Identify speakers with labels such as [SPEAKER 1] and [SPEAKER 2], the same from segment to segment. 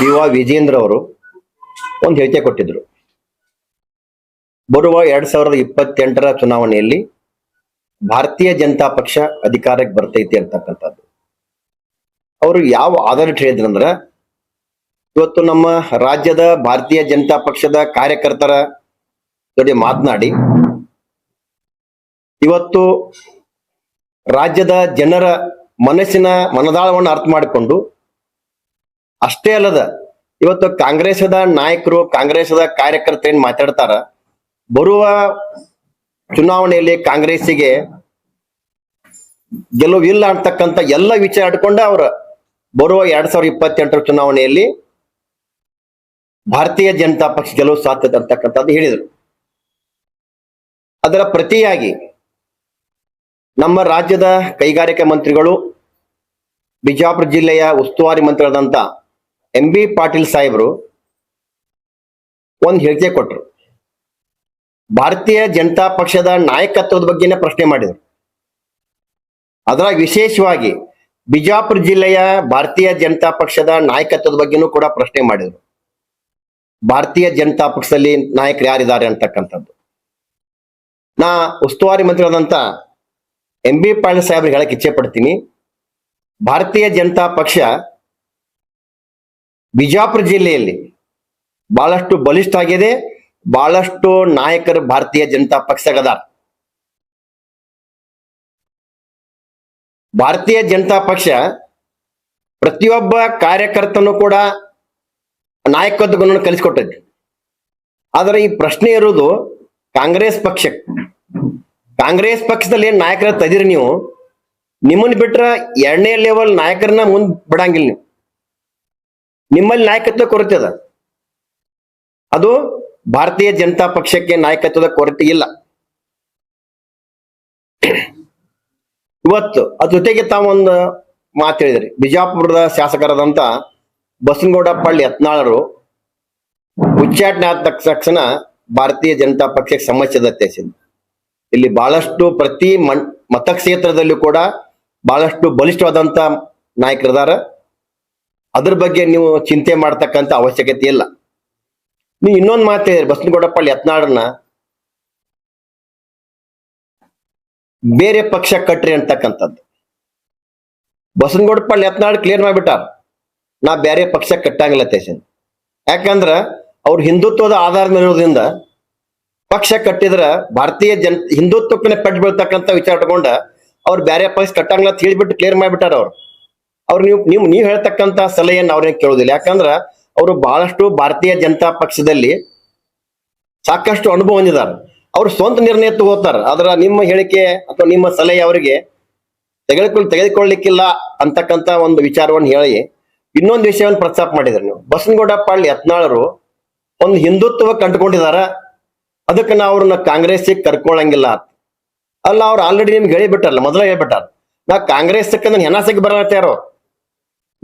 [SPEAKER 1] B ವಾ ವಿಜೇಂದ್ರ ಅವರು ಒಂದು ಹೇಳಿಕೆ ಕೊಟ್ಟಿದ್ರು. ಬರುವ ಎರಡ್ ಸಾವಿರದ ಇಪ್ಪತ್ತೆಂಟರ ಚುನಾವಣೆಯಲ್ಲಿ ಭಾರತೀಯ ಜನತಾ ಪಕ್ಷ ಅಧಿಕಾರಕ್ಕೆ ಬರ್ತೈತಿ ಅಂತಕ್ಕಂಥದ್ದು. ಅವರು ಯಾವ ಆಧಾರ ಹೇಳಿದ್ರಂದ್ರ ಇವತ್ತು ನಮ್ಮ ರಾಜ್ಯದ ಭಾರತೀಯ ಜನತಾ ಪಕ್ಷದ ಕಾರ್ಯಕರ್ತರ ಜೊತೆ ಮಾತನಾಡಿ, ಇವತ್ತು ರಾಜ್ಯದ ಜನರ ಮನಸ್ಸಿನ ಮನದಾಳವನ್ನು ಅರ್ಥ ಮಾಡಿಕೊಂಡು ಅಷ್ಟೇ ಅಲ್ಲದ, ಇವತ್ತು ಕಾಂಗ್ರೆಸ್ದ ನಾಯಕರು ಕಾಂಗ್ರೆಸ್ದ ಕಾರ್ಯಕರ್ತ ಏನ್ ಮಾತಾಡ್ತಾರ? ಬರುವ ಚುನಾವಣೆಯಲ್ಲಿ ಕಾಂಗ್ರೆಸ್ಸಿಗೆ ಗೆಲುವು ಇಲ್ಲ ಅಂತಕ್ಕಂತ ಎಲ್ಲ ವಿಚಾರ ಇಟ್ಕೊಂಡ ಅವ್ರ ಬರುವ ಎರಡ್ ಸಾವಿರದ ಇಪ್ಪತ್ತೆಂಟರ ಚುನಾವಣೆಯಲ್ಲಿ ಭಾರತೀಯ ಜನತಾ ಪಕ್ಷ ಗೆಲುವು ಸಾಧ್ಯತೆ ಅಂತಕ್ಕಂಥದ್ದು ಹೇಳಿದರು. ಅದರ ಪ್ರತಿಯಾಗಿ ನಮ್ಮ ರಾಜ್ಯದ ಕೈಗಾರಿಕಾ ಮಂತ್ರಿಗಳು, ಬಿಜಾಪುರ ಜಿಲ್ಲೆಯ ಉಸ್ತುವಾರಿ ಮಂತ್ರಿಗಳಾದಂತ ಎಂ ಬಿ ಪಾಟೀಲ್ ಸಾಹೇಬರು ಒಂದು ಹೇಳಿಕೆ ಕೊಟ್ಟರು ಭಾರತೀಯ ಜನತಾ ಪಕ್ಷದ ನಾಯಕತ್ವದ ಬಗ್ಗೆನೇ ಪ್ರಶ್ನೆ ಮಾಡಿದರು. ಅದರ ವಿಶೇಷವಾಗಿ ಬಿಜಾಪುರ ಜಿಲ್ಲೆಯ ಭಾರತೀಯ ಜನತಾ ಪಕ್ಷದ ನಾಯಕತ್ವದ ಬಗ್ಗೆನೂ ಕೂಡ ಪ್ರಶ್ನೆ ಮಾಡಿದರು. ಭಾರತೀಯ ಜನತಾ ಪಕ್ಷದಲ್ಲಿ ನಾಯಕರು ಯಾರಿದ್ದಾರೆ ಅಂತಕ್ಕಂಥದ್ದು. ನಾ ಉಸ್ತುವಾರಿ ಮಂತ್ರಿಗಳಾದಂತ ಎಂ ಬಿ ಪಾಟೀಲ್ ಸಾಹೇಬ್ರಿಗೆ ಹೇಳಕ್ ಇಚ್ಛೆ ಪಡ್ತೀನಿ. ಭಾರತೀಯ ಜನತಾ ಪಕ್ಷ ಬಿಜಾಪುರ ಜಿಲ್ಲೆಯಲ್ಲಿ ಬಹಳಷ್ಟು ಬಲಿಷ್ಠ ಆಗಿದೆ ಬಹಳಷ್ಟು ನಾಯಕರು ಭಾರತೀಯ ಜನತಾ ಪಕ್ಷಗದಾರ ಭಾರತೀಯ ಜನತಾ ಪಕ್ಷ ಪ್ರತಿಯೊಬ್ಬ ಕಾರ್ಯಕರ್ತನು ಕೂಡ ನಾಯಕತ್ವ ಗುಣವನ್ನು ಕಲಿಸಿಕೊಟ್ಟದ್ದು. ಆದರೆ ಈ ಪ್ರಶ್ನೆ ಇರುವುದು ಕಾಂಗ್ರೆಸ್ ಪಕ್ಷ, ಕಾಂಗ್ರೆಸ್ ಪಕ್ಷದಲ್ಲಿ ಏನ್ ನಾಯಕರ ತದಿರಿ ನೀವು? ನಿಮ್ಮನ್ನ ಬಿಟ್ರ ಎರಡನೇ ಲೆವೆಲ್ ನಾಯಕರನ್ನ ಮುಂದ್ ಬಿಡಂಗಿಲ್ಲ ನೀವು. ನಿಮ್ಮಲ್ಲಿ ನಾಯಕತ್ವ ಕೊರತೆ ಅದ. ಅದು ಭಾರತೀಯ ಜನತಾ ಪಕ್ಷಕ್ಕೆ ನಾಯಕತ್ವದ ಕೊರತೆ ಇಲ್ಲ. ಇವತ್ತು ಅದ್ರ ಜೊತೆಗೆ ತಾವೊಂದು ಮಾತು ಹೇಳಿದ್ರಿ. ಬಿಜಾಪುರದ ಶಾಸಕರಾದಂತ ಬಸನಗೌಡ ಪಳ್ಳಿ ಯತ್ನಾಳರು ಉಚ್ಚಾಟನೆ ಆದ ತಕ್ಷಣ ಭಾರತೀಯ ಜನತಾ ಪಕ್ಷಕ್ಕೆ ಸಮಸ್ಯೆ ಅತ್ಯಸಿದ್ರು ಇಲ್ಲಿ ಬಹಳಷ್ಟು ಪ್ರತಿ ಮತಕ್ಷೇತ್ರದಲ್ಲೂ ಕೂಡ ಬಹಳಷ್ಟು ಬಲಿಷ್ಠವಾದಂತ ನಾಯಕರಿದಾರ. ಅದ್ರ ಬಗ್ಗೆ ನೀವು ಚಿಂತೆ ಮಾಡ್ತಕ್ಕಂಥ ಅವಶ್ಯಕತೆ ಇಲ್ಲ. ನೀವು ಇನ್ನೊಂದು ಮಾತು ಹೇಳಿದ್ರೆ ಬಸನಗೌಡಪ್ಪಳ್ಳಿ ಯತ್ನಾಡನ್ನ ಬೇರೆ ಪಕ್ಷ ಕಟ್ರಿ ಅಂತಕ್ಕಂಥದ್ದು. ಬಸನಗೌಡಪ್ಪಳ್ಳಿ ಯತ್ನಾಡ್ ಕ್ಲಿಯರ್ ಮಾಡಿಬಿಟ್ಟಾರ. ನಾ ಬೇರೆ ಪಕ್ಷ ಕಟ್ಟಂಗಿಲ್ಲ ತೇಸನ್ ಯಾಕಂದ್ರ ಅವ್ರು ಹಿಂದುತ್ವದ ಆಧಾರದ ಮೇಲಿರೋದ್ರಿಂದ ಪಕ್ಷ ಕಟ್ಟಿದ್ರ ಭಾರತೀಯ ಜನ ಹಿಂದುತ್ವಕ್ಕೆ ಪೆಟ್ಟು ಬೀಳ್ತಕ್ಕಂಥ ವಿಚಾರ ಇಟ್ಕೊಂಡ ಅವ್ರು ಬೇರೆ ಪಕ್ಷ ಕಟ್ಟಂಗಿಲ್ಲ ಅಂತ ಹೇಳಿಬಿಟ್ಟು ಕ್ಲಿಯರ್ ಮಾಡಿಬಿಟ್ಟಾರ ಅವ್ರು. ಅವ್ರು ನೀವು ನೀವು ನೀವು ಹೇಳ್ತಕ್ಕಂತ ಸಲಹೆಯನ್ನು ಅವ್ರನ್ನ ಕೇಳೋದಿಲ್ಲ. ಯಾಕಂದ್ರ ಅವರು ಬಹಳಷ್ಟು ಭಾರತೀಯ ಜನತಾ ಪಕ್ಷದಲ್ಲಿ ಸಾಕಷ್ಟು ಅನುಭವ ಹೊಂದಿದ್ದಾರೆ ಅವ್ರು ಸ್ವಂತ ನಿರ್ಣಯ ತಗೋತಾರ. ಅದರ ನಿಮ್ಮ ಹೇಳಿಕೆ ಅಥವಾ ನಿಮ್ಮ ಸಲಹೆ ಅವರಿಗೆ ತೆಗೆದುಕೊಂಡು ತೆಗೆದುಕೊಳ್ಳಿಕ್ಕಿಲ್ಲ ಅಂತಕ್ಕಂತ ಒಂದು ವಿಚಾರವನ್ನು ಹೇಳಿ ಇನ್ನೊಂದು ವಿಷಯವನ್ನು ಪ್ರಸ್ತಾಪ ಮಾಡಿದ್ರು ನೀವು. ಬಸನಗೌಡ ಪಾಳ್ಯ ಯತ್ನಾಳರು ಒಂದು ಹಿಂದುತ್ವ ಕಂಡುಕೊಂಡಿದಾರ. ಅದಕ್ಕೆ ನಾವು ಅವ್ರನ್ನ ಕಾಂಗ್ರೆಸ್ಗೆ ಕರ್ಕೊಳ್ಳಂಗಿಲ್ಲ ಅಲ್ಲ ಅವ್ರು ಆಲ್ರೆಡಿ ನಿಮ್ಗೆ ಹೇಳಿಬಿಟ್ಟಾರಲ್ಲ, ಮೊದಲೇ ಹೇಳ್ಬಿಟ್ಟಾರ. ನಾ ಕಾಂಗ್ರೆಸ್ ಹೆಣಸಕ್ಕೆ ಬರತ್ತಾರೋ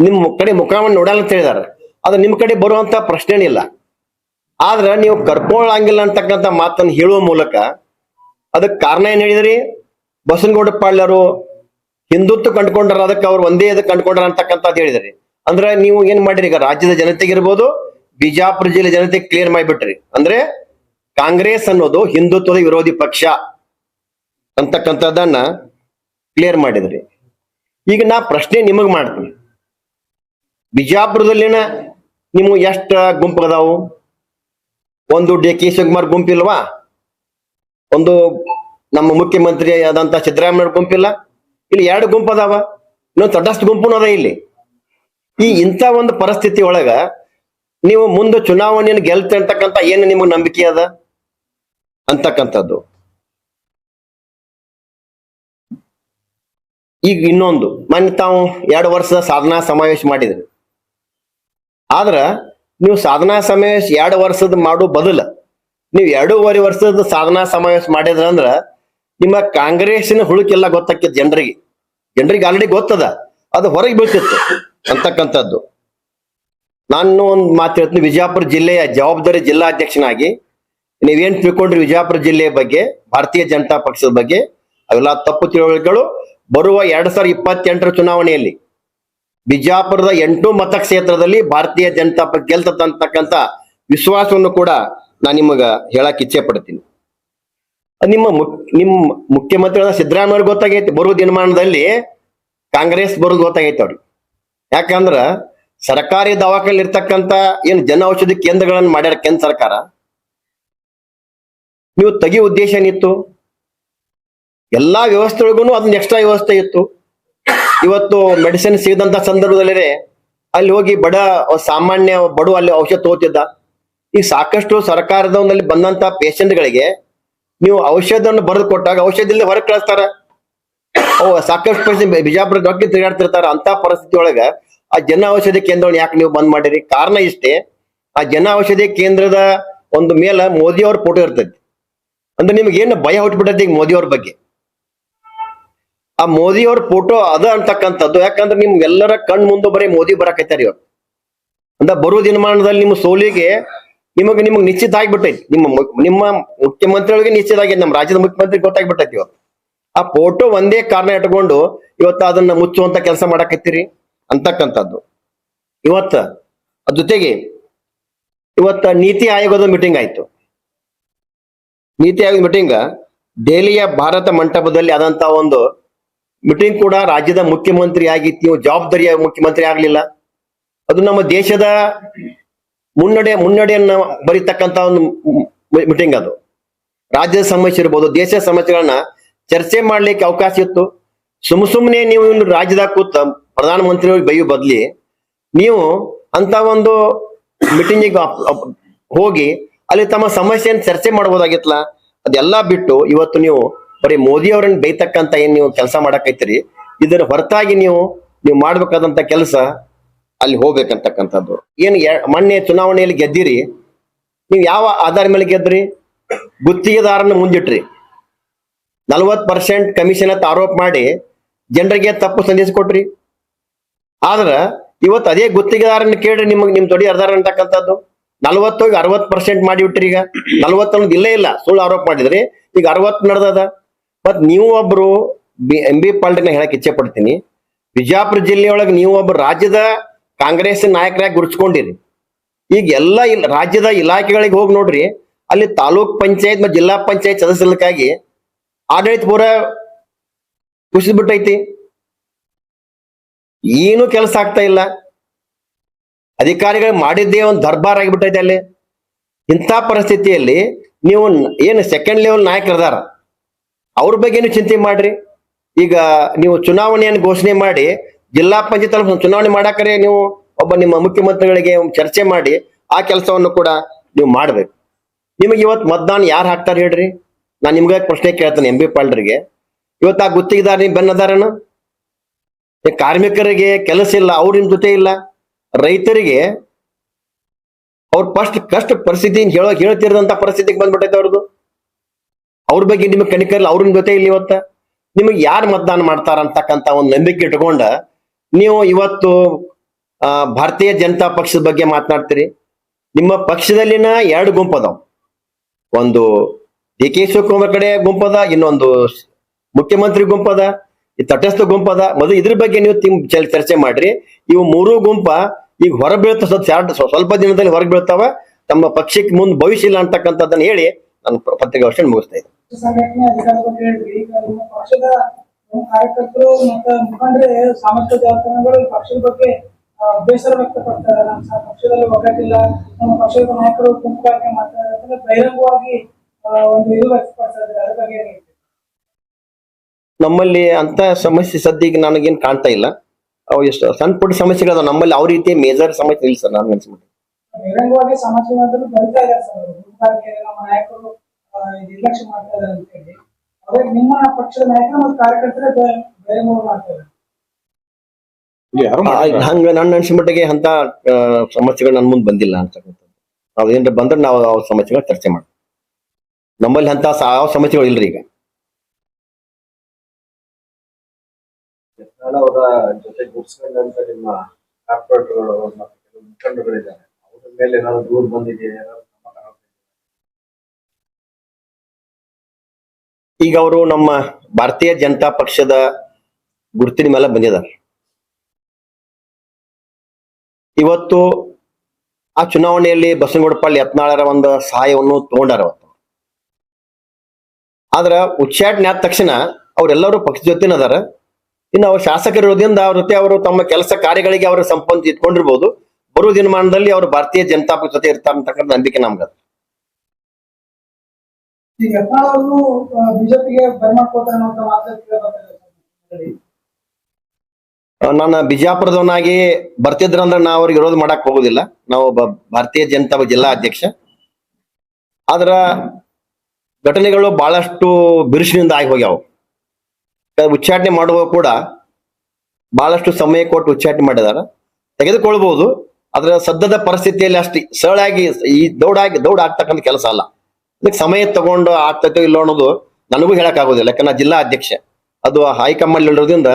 [SPEAKER 1] ನಿಮ್ ಕಡೆ ಮುಖವನ್ನು ನೋಡಲ್ಲ ಅಂತ ಹೇಳಿದಾರೆ. ಅದು ನಿಮ್ ಕಡೆ ಬರುವಂತ ಪ್ರಶ್ನೆ ಇಲ್ಲ ಆದ್ರೆ ನೀವು ಕರ್ಕೊಳ್ಳಂಗಿಲ್ಲ ಅಂತಕ್ಕಂಥ ಮಾತನ್ನು ಹೇಳುವ ಮೂಲಕ ಅದಕ್ಕೆ ಕಾರಣ ಏನ್ ಹೇಳಿದ್ರಿ? ಬಸನಗೌಡ ಪಾಳ್ಯರು ಹಿಂದುತ್ವ ಕಂಡುಕೊಂಡ್ರ, ಅದಕ್ಕೆ ಅವ್ರು ಒಂದೇ ಅದಕ್ಕೆ ಕಂಡುಕೊಂಡ್ರ ಅಂತಕ್ಕಂಥದ್ದು ಹೇಳಿದ್ರಿ. ಅಂದ್ರೆ ನೀವು ಏನ್ ಮಾಡಿರಿ? ಈಗ ರಾಜ್ಯದ ಜನತೆಗಿರ್ಬೋದು ಬಿಜಾಪುರ ಜಿಲ್ಲೆ ಜನತೆ ಕ್ಲಿಯರ್ ಮಾಡಿಬಿಟ್ರಿ. ಅಂದ್ರೆ ಕಾಂಗ್ರೆಸ್ ಅನ್ನೋದು ಹಿಂದುತ್ವದ ವಿರೋಧಿ ಪಕ್ಷ ಅಂತಕ್ಕಂಥದ್ದನ್ನ ಕ್ಲಿಯರ್ ಮಾಡಿದ್ರಿ. ಈಗ ನಾ ಪ್ರಶ್ನೆ ನಿಮಗ್ ಮಾಡ್ತೀನಿ. ಬಿಜಾಪುರದಲ್ಲಿನ ನಿಮ್ಮ ಎಷ್ಟ ಗುಂಪುಗದಾವು ಒಂದು ಡಿ ಕೆ ಶಿವಕುಮಾರ್ ಗುಂಪಿಲ್ವಾ ಒಂದು ನಮ್ಮ ಮುಖ್ಯಮಂತ್ರಿ ಆದಂತ ಸಿದ್ದರಾಮಯ್ಯ ಗುಂಪಿಲ್ಲ ಇಲ್ಲಿ? ಎರಡು ಗುಂಪು ಅದಾವ. ಇನ್ನೊಂದು ತಟಸ್ಥ ಗುಂಪು ಅದ ಇಲ್ಲಿ. ಈ ಇಂಥ ಒಂದು ಪರಿಸ್ಥಿತಿ ಒಳಗ ನೀವು ಮುಂದೆ ಚುನಾವಣೆಯನ್ನು ಗೆಲ್ತ ಅಂತಕ್ಕಂಥ ಏನು ನಿಮಗೆ ನಂಬಿಕೆ ಅದ? ಅಂತಕ್ಕಂಥದ್ದು. ಈಗ ಇನ್ನೊಂದು. ಮೊನ್ನೆ ತಾವು ಎರಡು ವರ್ಷದ ಸಾಧನಾ ಸಮಾವೇಶ ಮಾಡಿದ್ರಿ. ಆದ್ರ ನೀವು ಸಾಧನಾ ಸಮಾವೇಶ ಎರಡು ವರ್ಷದ ಮಾಡೋ ಬದಲ. ನೀವು ಎರಡೂವರೆ ವರ್ಷದ ಸಾಧನಾ ಸಮಾವೇಶ ಮಾಡಿದ್ರ ಅಂದ್ರ ನಿಮ್ಮ ಕಾಂಗ್ರೆಸ್ನ ಹುಳುಕೆಲ್ಲ ಗೊತ್ತಾಕಿತ್ತು ಜನರಿಗೆ. ಜನರಿಗೆ ಆಲ್ರೆಡಿ ಗೊತ್ತದ. ಅದು ಹೊರಗೆ ಬೀಳ್ತಿತ್ತು ಅಂತಕ್ಕಂಥದ್ದು. ನಾನು ಒಂದು ಮಾತು ಹೇಳ್ತೀನಿ ವಿಜಯಪುರ ಜಿಲ್ಲೆಯ ಜವಾಬ್ದಾರಿ ಜಿಲ್ಲಾ ಅಧ್ಯಕ್ಷನಾಗಿ ನೀವೇನ್ ತಿಳ್ಕೊಂಡ್ರಿ ವಿಜಯಪುರ ಜಿಲ್ಲೆಯ ಬಗ್ಗೆ, ಭಾರತೀಯ ಜನತಾ ಪಕ್ಷದ ಬಗ್ಗೆ, ಅವೆಲ್ಲ ತಪ್ಪು ತಿಳುವಳಿಕೆಗಳು ಬರುವ ಎರಡ್ ಸಾವಿರದ ಇಪ್ಪತ್ತೆಂಟರ ಚುನಾವಣೆಯಲ್ಲಿ. ಬಿಜಾಪುರದ ಎಂಟು ಮತಕ್ಷೇತ್ರದಲ್ಲಿ ಭಾರತೀಯ ಜನತಾ ಪಕ್ಷ ಗೆಲ್ತಕ್ಕಂತ ವಿಶ್ವಾಸವನ್ನು ಕೂಡ ನಾನು ನಿಮಗ ಹೇಳಕ್ ಇಚ್ಛೆ ಪಡ್ತೀನಿ. ನಿಮ್ಮ ನಿಮ್ಮ ಮುಖ್ಯಮಂತ್ರಿಗಳ ಸಿದ್ದರಾಮಯ್ಯ ಗೊತ್ತಾಗೈತಿ, ಬರುವ ದಿನಮಾನದಲ್ಲಿ ಕಾಂಗ್ರೆಸ್ ಬರೋದು ಗೊತ್ತಾಗೈತೆ ಅವ್ರಿಗೆ. ಯಾಕಂದ್ರ ಸರ್ಕಾರಿ ದವಾಖಾನೆ ಇರ್ತಕ್ಕಂತ ಏನು ಜನ ಔಷಧಿ ಕೇಂದ್ರಗಳನ್ನ ಮಾಡ್ಯಾರ ಕೇಂದ್ರ ಸರ್ಕಾರ. ನೀವು ತೆಗಿ ಉದ್ದೇಶ ಏನಿತ್ತು? ಎಲ್ಲಾ ವ್ಯವಸ್ಥೆಗಳಿಗೂ ಅದನ್ನ ಎಕ್ಸ್ಟ್ರಾ ವ್ಯವಸ್ಥೆ ಇತ್ತು. ಇವತ್ತು ಮೆಡಿಸಿನ್ ಸಿಗದಂತ ಸಂದರ್ಭದಲ್ಲಿ ಅಲ್ಲಿ ಹೋಗಿ ಬಡ, ಸಾಮಾನ್ಯ ಬಡು ಅಲ್ಲಿ ಔಷಧ ತಗೋತಿದ್ದ. ಈಗ ಸಾಕಷ್ಟು ಸರ್ಕಾರದ ಒಂದಲ್ಲಿ ಬಂದಂತ ಪೇಷಂಟ್ಗಳಿಗೆ ನೀವು ಔಷಧವನ್ನು ಬರೆದು ಕೊಟ್ಟಾಗ ಔಷಧ ಇಲ್ಲದೆ ಹೊರಗೆ ಕಳಿಸ್ತಾರ. ಸಾಕಷ್ಟು ಪೇಷಂಟ್ ಬಿಜಾಪುರ ಡಾಕ್ಟರ್ ತಿರುಗಾಡ್ತಿರ್ತಾರ ಅಂತ ಪರಿಸ್ಥಿತಿ ಒಳಗ ಆ ಜನ ಔಷಧಿ ಕೇಂದ್ರವನ್ನು ಯಾಕೆ ನೀವು ಬಂದ್ ಮಾಡಿರಿ? ಕಾರಣ ಇಷ್ಟೇ, ಆ ಜನ ಔಷಧಿ ಕೇಂದ್ರದ ಒಂದು ಮೇಲೆ ಮೋದಿ ಅವ್ರ ಫೋಟೋ ಇರ್ತೈತಿ. ಅಂದ್ರೆ ನಿಮ್ಗೆ ಏನು ಭಯ ಹುಟ್ಬಿಟ್ಟೈತಿ ಈಗ ಮೋದಿ ಅವ್ರ ಬಗ್ಗೆ? ಆ ಮೋದಿ ಅವ್ರ ಫೋಟೋ ಅದ ಅಂತಕ್ಕಂಥದ್ದು. ಯಾಕಂದ್ರೆ ನಿಮ್ಗೆಲ್ಲರ ಕಣ್ ಮುಂದೆ ಬರೀ ಮೋದಿ ಬರಕೈತಾರಿ ಇವ್ರು ಅಂದ ಬರುವ ದಿನಮಾನದಲ್ಲಿ ನಿಮ್ಮ ಸೋಲಿಗೆ ನಿಮಗೆ ನಿಮಗೆ ನಿಶ್ಚಿತ ಆಗ್ಬಿಟ್ಟೈತಿ. ನಿಮ್ಮ ನಿಮ್ಮ ಮುಖ್ಯಮಂತ್ರಿಗಳಿಗೆ ನಿಶ್ಚಿತ ಆಗಿದೆ ನಮ್ಮ ರಾಜ್ಯದ ಮುಖ್ಯಮಂತ್ರಿ ಗೊತ್ತಾಗ್ಬಿಟ್ಟೈತಿ ಇವತ್ತು ಆ ಫೋಟೋ ಒಂದೇ ಕಾರಣ ಇಟ್ಕೊಂಡು ಇವತ್ತು ಅದನ್ನ ಮುಚ್ಚುವಂತ ಕೆಲಸ ಮಾಡಕತ್ತೀರಿ ಅಂತಕ್ಕಂಥದ್ದು. ಇವತ್ತ, ಅದ ಜೊತೆಗೆ ಇವತ್ತ ನೀತಿ ಆಯೋಗದ ಮೀಟಿಂಗ್ ಆಯ್ತು. ನೀತಿ ಆಯೋಗದ ಮೀಟಿಂಗ್ ದೆಹಲಿಯ ಭಾರತ ಮಂಟಪದಲ್ಲಿ ಆದಂತ ಒಂದು ಮೀಟಿಂಗ್ ಕೂಡ ರಾಜ್ಯದ ಮುಖ್ಯಮಂತ್ರಿ ಆಗಿತ್ತು ನೀವು ಜವಾಬ್ದಾರಿಯ ಮುಖ್ಯಮಂತ್ರಿ ಆಗಲಿಲ್ಲ ಅದು ನಮ್ಮ ದೇಶದ ಮುನ್ನಡೆ ಮುನ್ನಡೆಯನ್ನ ಬರೀತಕ್ಕಂತ ಒಂದು ಮೀಟಿಂಗ್ ಅದು ರಾಜ್ಯದ ಸಮಸ್ಯೆ ಇರ್ಬೋದು ದೇಶದ ಸಮಸ್ಯೆಗಳನ್ನ ಚರ್ಚೆ ಮಾಡ್ಲಿಕ್ಕೆ ಅವಕಾಶ ಇತ್ತು ಸುಮ್ ಸುಮ್ನೆ ನೀವು ರಾಜ್ಯದಾಗ ಕೂತ ಪ್ರಧಾನಮಂತ್ರಿ ಬೈಯು ಬದ್ಲಿ ನೀವು ಅಂತ ಒಂದು ಮೀಟಿಂಗಿಗೆ ಹೋಗಿ ಅಲ್ಲಿ ತಮ್ಮ ಸಮಸ್ಯೆಯನ್ನು ಚರ್ಚೆ ಮಾಡ್ಬೋದಾಗಿತ್ತಲ್ಲ ಅದೆಲ್ಲಾ ಬಿಟ್ಟು ಇವತ್ತು ನೀವು ಬರೀ ಮೋದಿ ಅವ್ರನ್ನ ಬೈತಕ್ಕಂತ ಏನ್ ನೀವು ಕೆಲಸ ಮಾಡಕೈತಿರಿ? ಇದರ ಹೊರತಾಗಿ ನೀವು ನೀವು ಮಾಡ್ಬೇಕಾದಂತ ಕೆಲಸ ಅಲ್ಲಿ ಹೋಗ್ಬೇಕಂತಕ್ಕಂಥದ್ದು. ಏನು ಮೊನ್ನೆ ಚುನಾವಣೆಯಲ್ಲಿ ಗೆದ್ದಿರಿ, ನೀವು ಯಾವ ಆಧಾರ ಮೇಲೆ ಗೆದ್ರಿ ಗುತ್ತಿಗೆದಾರನ ಮುಂದಿಟ್ರಿ. ನಲ್ವತ್ ಪರ್ಸೆಂಟ್ ಕಮಿಷನ್ ಅಂತ ಆರೋಪ ಮಾಡಿ ಜನರಿಗೆ ತಪ್ಪು ಸಂದೇಶ ಕೊಟ್ರಿ. ಆದ್ರ ಇವತ್ತು ಅದೇ ಗುತ್ತಿಗೆದಾರನ ಕೇಳ್ರಿ ನಿಮ್ಗೆ, ನಿಮ್ ದೊಡ್ಡ ಅರ್ಧಾರ ಅಂತಕ್ಕಂಥದ್ದು. ನಲವತ್ತೋಗಿ ಅರವತ್ ಪರ್ಸೆಂಟ್ ಮಾಡಿಬಿಟ್ರಿ ಈಗ. ನಲವತ್ತು ಅನ್ನೋದು ಇಲ್ಲೇ ಇಲ್ಲ, ಸುಳ್ಳು ಆರೋಪ ಮಾಡಿದ್ರಿ. ಈಗ ಅರವತ್ ನಡೆದದ. ಮತ್ ನೀವು ಒಬ್ರು ಬಿ ಎಂ ಬಿ ಪಾಲ್ಟಿನ ಹೇಳಕ್ ಇಚ್ಛೆ ಪಡ್ತೀನಿ. ಬಿಜಾಪುರ ಜಿಲ್ಲೆಯೊಳಗೆ ನೀವು ಒಬ್ಬ ರಾಜ್ಯದ ಕಾಂಗ್ರೆಸ್ ನಾಯಕರಾಗಿ ಗುರುಸ್ಕೊಂಡಿರಿ ಈಗ ಎಲ್ಲ ರಾಜ್ಯದ ಇಲಾಖೆಗಳಿಗೆ ಹೋಗಿ ನೋಡ್ರಿ, ಅಲ್ಲಿ ತಾಲೂಕ್ ಪಂಚಾಯತ್ ಮತ್ತು ಜಿಲ್ಲಾ ಪಂಚಾಯತ್ ಸದಸ್ಯರಕ್ಕಾಗಿ ಆಡಳಿತ ಪೂರ ಕುಸಿದ್ಬಿಟ್ಟೈತಿ. ಏನು ಕೆಲಸ ಆಗ್ತಾ ಇಲ್ಲ. ಅಧಿಕಾರಿಗಳು ಮಾಡಿದ್ದೇ ಒಂದು ದರ್ಬಾರ್ ಆಗಿಬಿಟ್ಟೈತೆ ಅಲ್ಲಿ. ಇಂಥ ಪರಿಸ್ಥಿತಿಯಲ್ಲಿ ನೀವು ಏನು ಸೆಕೆಂಡ್ ಲೆವೆಲ್ ನಾಯಕರದಾರ. ಅವ್ರ ಬಗ್ಗೆ ನೀವು ಚಿಂತೆ ಮಾಡ್ರಿ. ಈಗ ನೀವು ಚುನಾವಣೆಯನ್ನು ಘೋಷಣೆ ಮಾಡಿ, ಜಿಲ್ಲಾ ಪಂಚಾಯತ್ ಚುನಾವಣೆ ಮಾಡಾಕರೆ ನೀವು ಒಬ್ಬ ನಿಮ್ಮ ಮುಖ್ಯಮಂತ್ರಿಗಳಿಗೆ ಚರ್ಚೆ ಮಾಡಿ, ಆ ಕೆಲಸವನ್ನು ಕೂಡ ನೀವು ಮಾಡ್ಬೇಕು. ನಿಮಗೆ ಇವತ್ತು ಮತದಾನ ಯಾರು ಹಾಕ್ತಾರೆ ಹೇಳ್ರಿ? ನಾನು ನಿಮ್ಗೆ ಪ್ರಶ್ನೆ ಕೇಳ್ತೇನೆ ಎಂ ಬಿ ಪಾಲ್ರಿಗೆ ಇವತ್ತು ಆ ಗುತ್ತಿಗೆದಾರ ಬೆನ್ನದಾರನ? ಕಾರ್ಮಿಕರಿಗೆ ಕೆಲಸ ಇಲ್ಲ, ಅವ್ರ ನಿಮ್ ಜೊತೆ ಇಲ್ಲ. ರೈತರಿಗೆ ಅವ್ರ ಫಸ್ಟ್ ಕಷ್ಟ ಪರಿಸ್ಥಿತಿ ಹೇಳೋ ಹೇಳ್ತಿರದಂತ ಪರಿಸ್ಥಿತಿಗೆ ಬಂದ್ಬಿಟ್ಟೈತೆ ಅವ್ರದ್ದು ಅವ್ರ ಬಗ್ಗೆ ನಿಮಗೆ ಕಣಿಕರಲ್ಲಿ ಅವ್ರ ಜೊತೆ ಇಲ್ಲಿ ಇವತ್ತ? ನಿಮಗೆ ಯಾರು ಮತದಾನ ಮಾಡ್ತಾರ ಅಂತಕ್ಕಂತ ಒಂದು ನಂಬಿಕೆ ಇಟ್ಕೊಂಡ ನೀವು ಇವತ್ತು ಭಾರತೀಯ ಜನತಾ ಪಕ್ಷದ ಬಗ್ಗೆ ಮಾತನಾಡ್ತೀರಿ. ನಿಮ್ಮ ಪಕ್ಷದಲ್ಲಿನ ಎರಡು ಗುಂಪದವು ಒಂದು ಡಿ ಕೆ ಶಿವಕುಮಾರ್ ಕಡೆ ಗುಂಪದ ಇನ್ನೊಂದು ಮುಖ್ಯಮಂತ್ರಿ ಗುಂಪದ ಈ ತಟಸ್ಥ ಗುಂಪದ ಮೊದಲು ಇದ್ರ ಬಗ್ಗೆ ನೀವು ಚರ್ಚೆ ಮಾಡ್ರಿ. ಇವು ಮೂರು ಗುಂಪ ಈಗ ಹೊರಬೀಳ್ತ ಸ್ವಲ್ಪ ದಿನದಲ್ಲಿ ಹೊರಗೆ ಬೀಳ್ತಾವ. ತಮ್ಮ ಪಕ್ಷಕ್ಕೆ ಮುಂದೆ ಭವಿಷ್ಯ ಇಲ್ಲ ಅಂತಕ್ಕಂಥದ್ದನ್ನ ಹೇಳಿ ನಾನು ಪ- ಪತ್ರಿಕಾಗೋಷ್ಠಿಯನ್ನು ಮುಗಿಸ್ತಾ ಇದ್ದೀನಿ.
[SPEAKER 2] ಸಂಘಟನೆ ಈಗ ನಿಮ್ಮ ಪಕ್ಷದ ಕಾರ್ಯಕರ್ತರು ಮತ್ತೆ ಮುಖಂಡರೇ ಸಾಮಾಜಿಕ ಜಾಲತಾಣಗಳು ಪಕ್ಷದ ಬಗ್ಗೆ ಬೇಸರ ವ್ಯಕ್ತಪಡ್ತಾರೆ. ನಮ್ಮ ಪಕ್ಷದಲ್ಲಿ ಒಗ್ಗಟ್ಟಿಲ್ಲ. ನಮ್ಮ ಪಕ್ಷದ ನಾಯಕರು ಗುಂಪುಗಾರಿಕೆ ಮಾಡ್ತಾರೆ ಅಂತ ಬಹಿರಂಗವಾಗಿ ಒಂದು ಇದು ವ್ಯಕ್ತಪಡ್ತಾ ಇದ್ದಾರೆ. ಅದ್ರ ಬಗ್ಗೆ
[SPEAKER 1] ನಮ್ಮಲ್ಲಿ ಅಂತ ಸಮಸ್ಯೆ ಸದ್ಯಕ್ಕೆ ನನಗೇನು ಕಾಣ್ತಾ ಇಲ್ಲ. ಅವು ಎಷ್ಟು ಸಣ್ಣ ಪುಟ್ಟ ಸಮಸ್ಯೆಗಳು ನಮ್ಮಲ್ಲಿ ಅವ್ರ ರೀತಿ ಮೇಜರ್ ಸಮಸ್ಯೆ ಇಲ್ಲ ಸರ್ ನಾನು ಅನ್ಸ್ಬಿಟ್ಟು
[SPEAKER 2] ಬಹಿರಂಗವಾಗಿ ಸಮಸ್ಯೆ ಬರಿತಾ ಇದ್ದಾರೆ ಸರ್. ಗುಂಪುಗಾರಿಕೆ ನಮ್ಮ ನಾಯಕರು ನಿರ್ಲಕ್ಷ್ಯ ಮಾಡ್ತಾ ಇದ್ದಾರೆ ಅಂತ ಹೇಳಿ ಅವಾಗ ನಿಮ್ಮ ಪಕ್ಷದ ನಾಯಕರು ಮತ್ತು ಕಾರ್ಯಕರ್ತರೇ ಬೇರೆ
[SPEAKER 3] ಮೂರು
[SPEAKER 1] ಮಾಡ್ತಾರೆ. ಹಂಗ ನನ್ನ ಅನ್ಸಿಮಟ್ಟಿಗೆ ಅಂತ ಆ, ಸಮಸ್ಯೆಗಳು ನನ್ನ ಮುಂದೆ ಬಂದಿಲ್ಲ ಅಂತಕ್ಕಂಥದ್ದು. ಅದೇನ್ರ ಬಂದ್ರೆ ನಾವು ಆ ಸಮಸ್ಯೆಗಳ ಚರ್ಚೆ ಮಾಡ್ತೀವಿ. ನಮ್ಮಲ್ಲಿ ಅಂತ ಯಾವ ಸಮಸ್ಯೆಗಳು ಇಲ್ರಿ ಈಗ.
[SPEAKER 3] ಅವರ ಜೊತೆ ಗುಡ್ಸ್ಕೊಂಡಂತ ನಿಮ್ಮ ಕಾರ್ಪೊರೇಟರ್ಗಳು ಮತ್ತೆ ಕೆಲವು ಮುಖಂಡರುಗಳಿದ್ದಾರೆ. ಅವ್ರ ಮೇಲೆ ಏನಾದ್ರು ದೂರ ಬಂದಿದೆಯಾ? ಏನಾದ್ರು
[SPEAKER 1] ಈಗ ಅವರು ನಮ್ಮ ಭಾರತೀಯ ಜನತಾ ಪಕ್ಷದ ಗುರುತಿನ ಮೇಲೆ ಬಂದಿದ್ದಾರೆ. ಇವತ್ತು ಆ ಚುನಾವಣೆಯಲ್ಲಿ ಬಸನಗೌಡಪಳ್ಳಿ ಯತ್ನಾಳರ ಒಂದು ಸಹಾಯವನ್ನು ತಗೊಂಡಾರ ಅವತ್ತು. ಆದ್ರ ಉಚ್ಚಾಟನೆ ಆದ ತಕ್ಷಣ ಅವರೆಲ್ಲರೂ ಪಕ್ಷ ಜೊತೆನ ಅದಾರ. ಇನ್ನು ಅವ್ರ ಶಾಸಕರಿರೋದ್ರಿಂದ ಅವ್ರ ಜೊತೆ ಅವರು ತಮ್ಮ ಕೆಲಸ ಕಾರ್ಯಗಳಿಗೆ ಅವರು ಸಂಪಂತ ಇಟ್ಕೊಂಡಿರ್ಬೋದು. ಬರುವ ದಿನಮಾನದಲ್ಲಿ ಅವರು ಭಾರತೀಯ ಜನತಾ ಪಕ್ಷ ಜೊತೆ ಇರ್ತಾರಂತಕ್ಕಂಥ ನಂಬಿಕೆ ನಮ್ಗದ.
[SPEAKER 2] ಈಗ ಅವರು ಬಿಜೆಪಿಗೆ ಬರ್ಮಾಡ್ಕೋತಾರೆ
[SPEAKER 1] ನಾನು ಬಿಜಾಪುರದವನಾಗಿ ಬರ್ತಿದ್ರಂದ್ರೆ ನಾವು ಅವ್ರಿಗೆ ವಿರೋಧ ಮಾಡಕ್ ಹೋಗುದಿಲ್ಲ. ನಾವು ಭಾರತೀಯ ಜನತಾ ಜಿಲ್ಲಾ ಅಧ್ಯಕ್ಷ. ಆದ್ರ ಘಟನೆಗಳು ಬಹಳಷ್ಟು ಬಿರುಸಿನಿಂದ ಆಗಿ ಹೋಗ್ಯಾವ. ಉಚ್ಚಾಟನೆ ಮಾಡುವ ಕೂಡ ಬಹಳಷ್ಟು ಸಮಯ ಕೊಟ್ಟು ಉಚ್ಚಾಟನೆ ಮಾಡಿದಾರ. ತೆಗೆದುಕೊಳ್ಬಹುದು. ಆದ್ರ ಸದ್ಯದ ಪರಿಸ್ಥಿತಿಯಲ್ಲಿ ಅಷ್ಟೇ ಸರಳಾಗಿ ಈ ದೌಡಾಗಿ ದೌಡ್ ಆಗ್ತಕ್ಕಂಥ ಕೆಲಸ ಅಲ್ಲ. ಸಮಯ ತಗೊಂಡು ಆಗ್ತೈತೋ ಇಲ್ಲೋ ಅನ್ನೋದು ನನಗೂ ಹೇಳಕ್ ಆಗೋದಿಲ್ಲ ಯಾಕಂದ್ರೆ ಜಿಲ್ಲಾ ಅಧ್ಯಕ್ಷ. ಅದು ಹೈಕಮಾಂಡ್ ಇರೋದ್ರಿಂದ